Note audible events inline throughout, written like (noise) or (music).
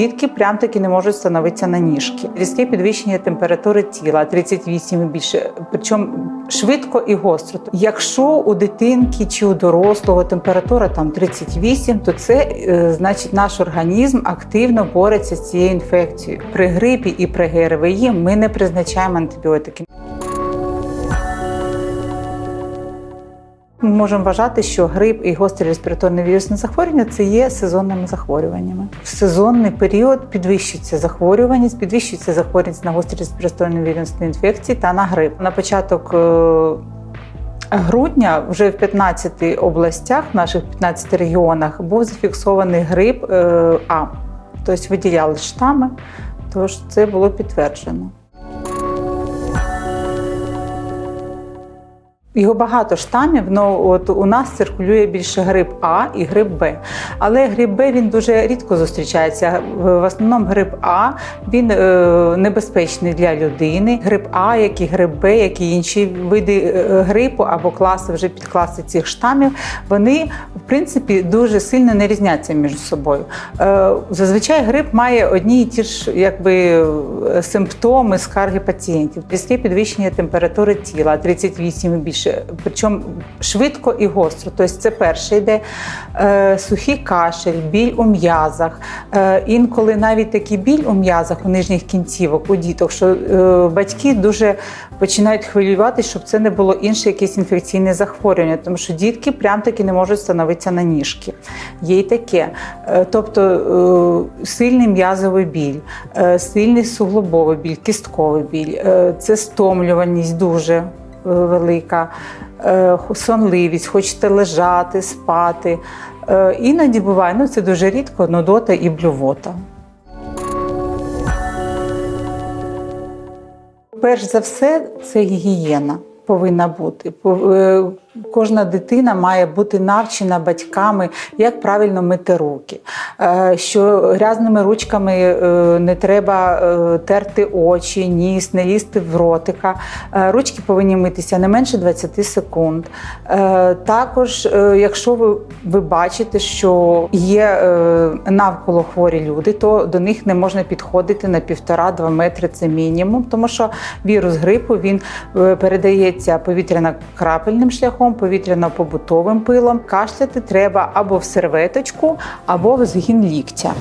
Дітки прям таки не можуть становитися на ніжки. Різке підвищення температури тіла 38 і більше, причому швидко і гостро. Якщо у дитинки чи у дорослого температура там 38, то це е, значить наш організм активно бореться з цією інфекцією. При грипі і при ГРВІ ми не призначаємо антибіотики. Ми можемо вважати, що грип і гострі респіраторні вірусні захворювання це є сезонними захворюваннями. В сезонний період підвищується захворюваність, підвищується захворюваність на гострі респіраторні вірусні інфекції та на грип. На початок е, грудня вже в 15 областях, в наших 15 регіонах, був зафіксований грип е, А. Тобто виділяли штами, тож це було підтверджено. Його багато штамів, ну от у нас циркулює більше грип А і грип Б. Але грип Б він дуже рідко зустрічається. В основному грип А він е, небезпечний для людини. Грип А, як і грип Б, як і інші види е, грипу або класи вже підкласи цих штамів, вони в принципі дуже сильно не різняться між собою. Е, зазвичай грип має одні і ті ж якби симптоми скарги пацієнтів. Різке підвищення температури тіла 38 і більше, причому швидко і гостро. Тобто це перше йде е, сухий кашель, біль у м'язах. Е, інколи навіть такий біль у м'язах у нижніх кінцівок у діток, що е, батьки дуже починають хвилюватися, щоб це не було інше якесь інфекційне захворювання, тому що дітки прям таки не можуть становитися на ніжки. Є й таке. Е, тобто е, сильний м'язовий біль, е, сильний суглобовий біль, кістковий біль, е, це стомлюваність дуже велика, е, сонливість, хочете лежати, спати. Е, Іноді буває, ну це дуже рідко, нудота і блювота. Перш за все, це гігієна повинна бути. Кожна дитина має бути навчена батьками, як правильно мити руки, е, що грязними ручками е, не треба е, терти очі, ніс, не лізти в ротика. Ручки повинні митися не менше 20 секунд. Також, якщо ви, ви бачите, що є навколо хворі люди, то до них не можна підходити на півтора-два метри. Це мінімум, тому що вірус грипу він передається повітряно-крапельним шляхом, повітряно-побутовим пилом. Кашляти треба або в серветочку, або в згін ліктя.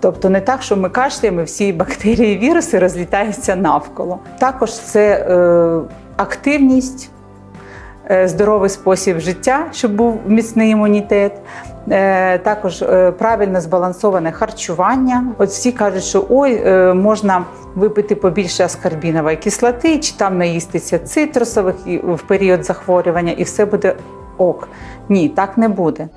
Тобто не так, що ми кашляємо, всі бактерії, і віруси розлітаються навколо. Також це е, активність, е, здоровий спосіб життя, щоб був міцний імунітет. Е, Також е, правильно збалансоване харчування. От всі кажуть, що ой, е, можна випити побільше аскарбінової кислоти, чи там наїстися цитрусових в період захворювання, і все буде ок. Ні, так не буде.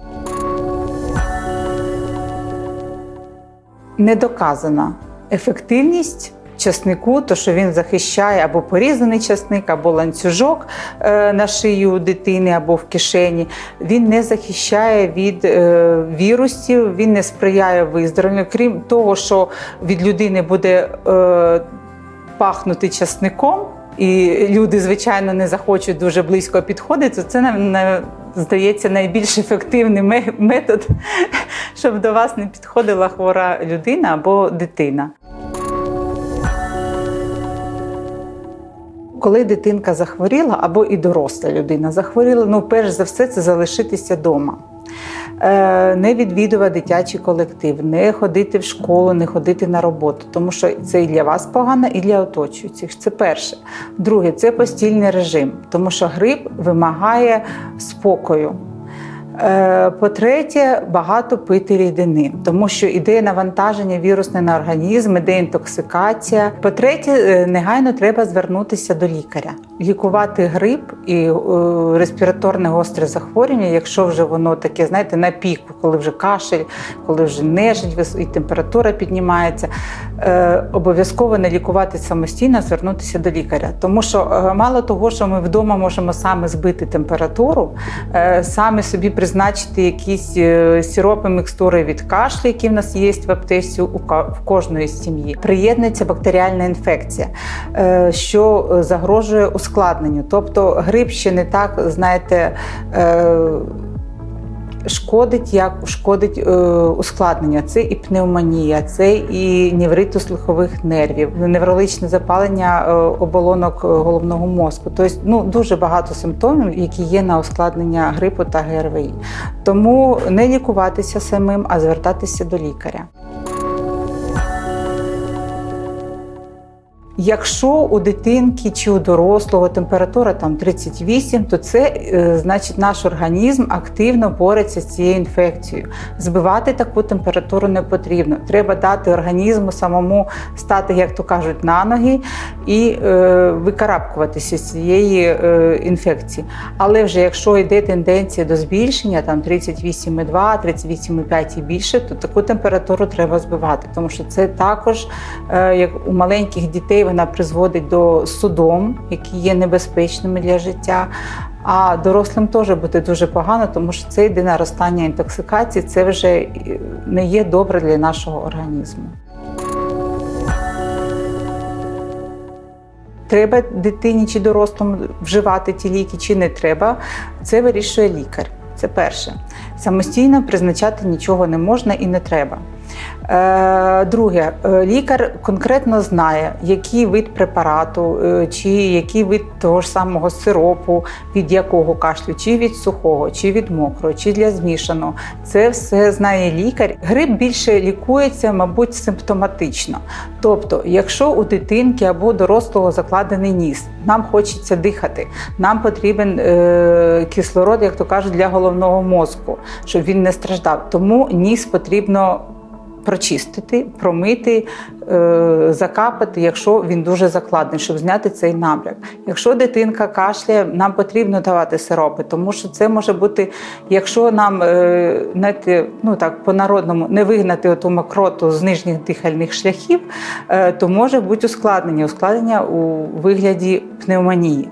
Не доказана ефективність часнику, то що він захищає або порізаний часник, або ланцюжок е, на шию дитини, або в кишені. Він не захищає від е, вірусів, він не сприяє виздоровленню. Крім того, що від людини буде е, пахнути часником. І люди, звичайно, не захочуть дуже близько підходити, це нам на- здається найбільш ефективний метод, (laughs) щоб до вас не підходила хвора людина або дитина. Коли дитинка захворіла, або і доросла людина захворіла, ну перш за все це залишитися вдома. Е, Не відвідувати дитячий колектив, не ходити в школу, не ходити на роботу, тому що це і для вас погано, і для оточуючих. Це перше. Друге, це постільний режим, тому що грип вимагає спокою. Е, По-третє, багато пити рідини, тому що іде навантаження вірусне на організм, іде інтоксикація. По-третє, е, негайно треба звернутися до лікаря, лікувати грип і е, респіраторне гостре захворювання, якщо вже воно таке, знаєте, на піку, коли вже кашель, коли вже нежить і температура піднімається. Обов'язково не лікувати самостійно, звернутися до лікаря. Тому що мало того, що ми вдома можемо саме збити температуру, саме собі призначити якісь сіропи сиропи, мікстури від кашлю, які в нас є в аптеці у в кожної сім'ї. Приєднується бактеріальна інфекція, е, що е, загрожує ускладненню. Тобто грип ще не так, знаєте. Шкодить як шкодить е, ускладнення. Це і пневмонія, це і невриту слухових нервів, неврологічне запалення е, оболонок е, головного мозку. Тобто ну, дуже багато симптомів, які є на ускладнення грипу та ГРВІ. Тому не лікуватися самим, а звертатися до лікаря. Якщо у дитинки чи у дорослого температура там 38, то це е, значить наш організм активно бореться з цією інфекцією. Збивати таку температуру не потрібно. Треба дати організму самому стати, як то кажуть, на ноги і е, викарабкуватися з цієї е, інфекції. Але вже якщо йде тенденція до збільшення, там 38,2, 38,5 і більше, то таку температуру треба збивати, тому що це також е, як у маленьких дітей вона призводить до судом, які є небезпечними для життя. А дорослим теж буде дуже погано, тому що це йде наростання інтоксикації, це вже не є добре для нашого організму. Треба дитині чи дорослому вживати ті ліки, чи не треба, це вирішує лікар. Це перше. Самостійно призначати нічого не можна і не треба. Е, Друге, е, лікар конкретно знає, який вид препарату, е, чи який вид того ж самого сиропу, від якого кашлю, чи від сухого, чи від мокрого, чи для змішаного. Це все знає лікар. Грип більше лікується, мабуть, симптоматично. Тобто, якщо у дитинки або дорослого закладений ніс, нам хочеться дихати, нам потрібен е, кислород, як то кажуть, для головного мозку, щоб він не страждав. Тому ніс потрібно прочистити, промити, е, закапати, якщо він дуже закладений, щоб зняти цей набряк. Якщо дитинка кашляє, нам потрібно давати сиропи, тому що це може бути, якщо нам е, знаєте, ну так по-народному не вигнати оту мокроту з нижніх дихальних шляхів, е, то може бути ускладнення, ускладнення у вигляді пневмонії.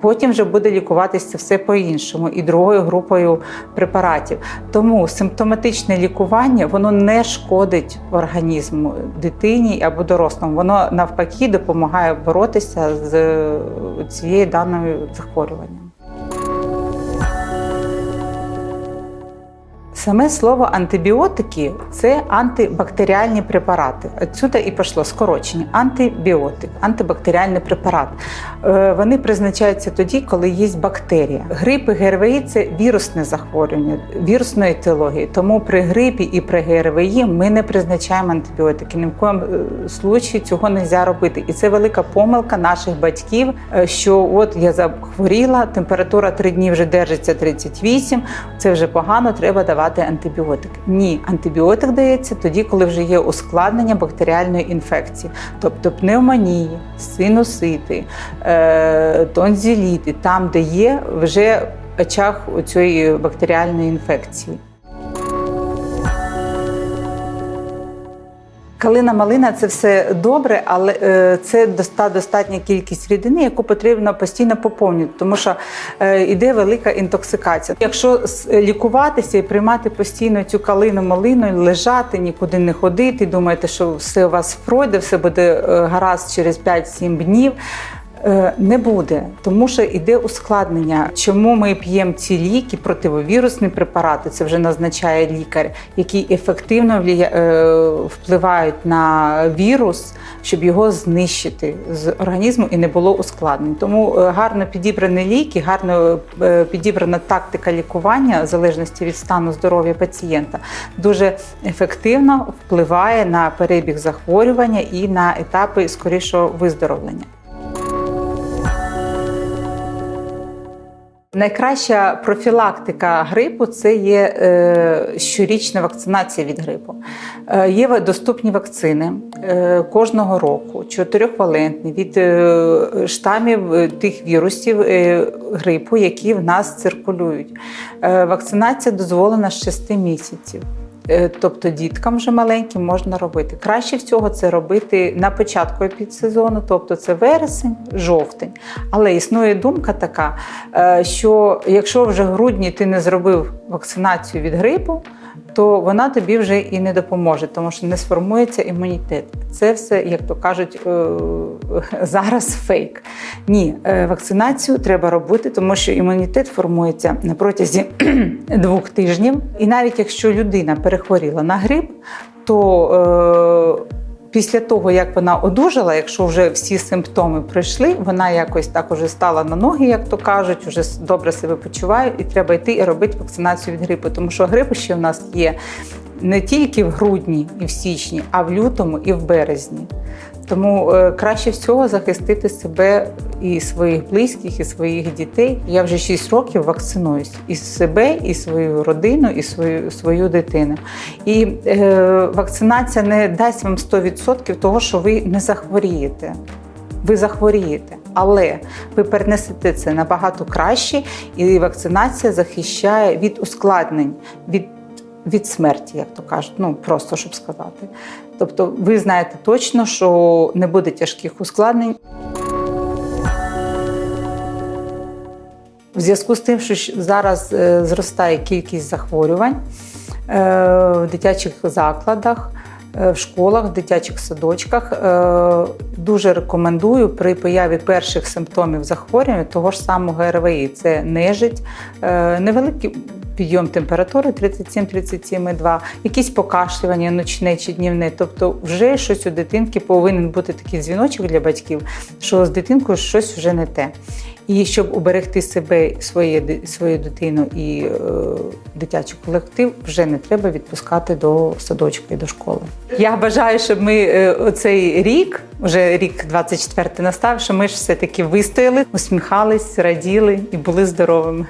Потім вже буде лікуватися все по-іншому і другою групою препаратів. Тому симптоматичне лікування воно не шкодить організму дитині або дорослому. Воно навпаки допомагає боротися з е, цією даною захворюванням. Саме слово антибіотики це антибактеріальні препарати. Отсюди і пішло скорочення. Антибіотик, антибактеріальний препарат. Е, Вони призначаються тоді, коли є бактерія. Грип і ГРВІ це вірусне захворювання, вірусної етиології. Тому при грипі і при ГРВІ ми не призначаємо антибіотики. Ні в коєму е, случаї цього не можна робити. І це велика помилка наших батьків, е, що от я захворіла, температура 3 дні вже держиться 38, це вже погано, треба давати антибіотик. Ні, антибіотик дається тоді, коли вже є ускладнення бактеріальної інфекції, тобто пневмонії, синусити, тонзіліти, там, де є вже очах цієї бактеріальної інфекції. Калина малина це все добре, але е, це доста достатня кількість рідини, яку потрібно постійно поповнювати, тому що е, йде велика інтоксикація. Якщо с- лікуватися і приймати постійно цю калину малину, лежати, нікуди не ходити, думаєте, що все у вас пройде, все буде е, гаразд через 5-7 днів. Е, Не буде, тому що йде ускладнення. Чому ми п'ємо ці ліки, противовірусні препарати, це вже назначає лікар, які ефективно е, впливають на вірус, щоб його знищити з організму і не було ускладнень. Тому е, гарно підібрані ліки, гарно підібрана тактика лікування в залежності від стану здоров'я пацієнта дуже ефективно впливає на перебіг захворювання і на етапи скорішого виздоровлення. Найкраща профілактика грипу це є е, щорічна вакцинація від грипу. Е, є доступні вакцини е, кожного року, чотирьохвалентні від штамів тих вірусів грипу, які в нас циркулюють. Вакцинація дозволена з 6 місяців. Е, Тобто діткам вже маленьким можна робити. Краще всього це робити на початку підсезону, тобто це вересень, жовтень. Але існує думка така, е, що якщо вже в грудні ти не зробив вакцинацію від грипу, то вона тобі вже і не допоможе, тому що не сформується імунітет. Це все, як то кажуть, е, (laughs) зараз фейк. Ні, е, вакцинацію треба робити, тому що імунітет формується на протязі (clears throat) двох тижнів. І навіть якщо людина перехворіла на грип, то е, Після того, як вона одужала, якщо вже всі симптоми пройшли, вона якось так уже стала на ноги, як то кажуть, вже добре себе почуває, і треба йти і робити вакцинацію від грипу. Тому що грип ще в нас є не тільки в грудні і в січні, а в лютому і в березні. Тому е, краще всього захистити себе і своїх близьких, і своїх дітей. Я вже 6 років вакцинуюсь і себе, і свою родину, і свою свою дитину. І е, вакцинація не дасть вам 100% того, що ви не захворієте. Ви захворієте, але ви перенесете це набагато краще, і вакцинація захищає від ускладнень, від від смерті, як то кажуть, ну просто щоб сказати. Тобто, ви знаєте точно, що не буде тяжких ускладнень. В зв'язку з тим, що зараз е, зростає кількість захворювань е, в дитячих закладах, е, в школах, в дитячих садочках, дуже рекомендую при появі перших симптомів захворювання того ж самого ГРВІ. Це нежить, невеликий підйом температури 37-37,2, якісь покашлювання ночне чи днівне. Тобто, вже щось у дитинки повинен бути такий дзвіночок для батьків, що з дитинкою щось вже не те. І щоб уберегти себе, своє, свою дитину і е, дитячий колектив, вже не треба відпускати до садочка і до школи. Я бажаю, щоб ми е, оцей рік, вже рік 24 настав, що ми ж все-таки вистояли, усміхались, раділи і були здоровими.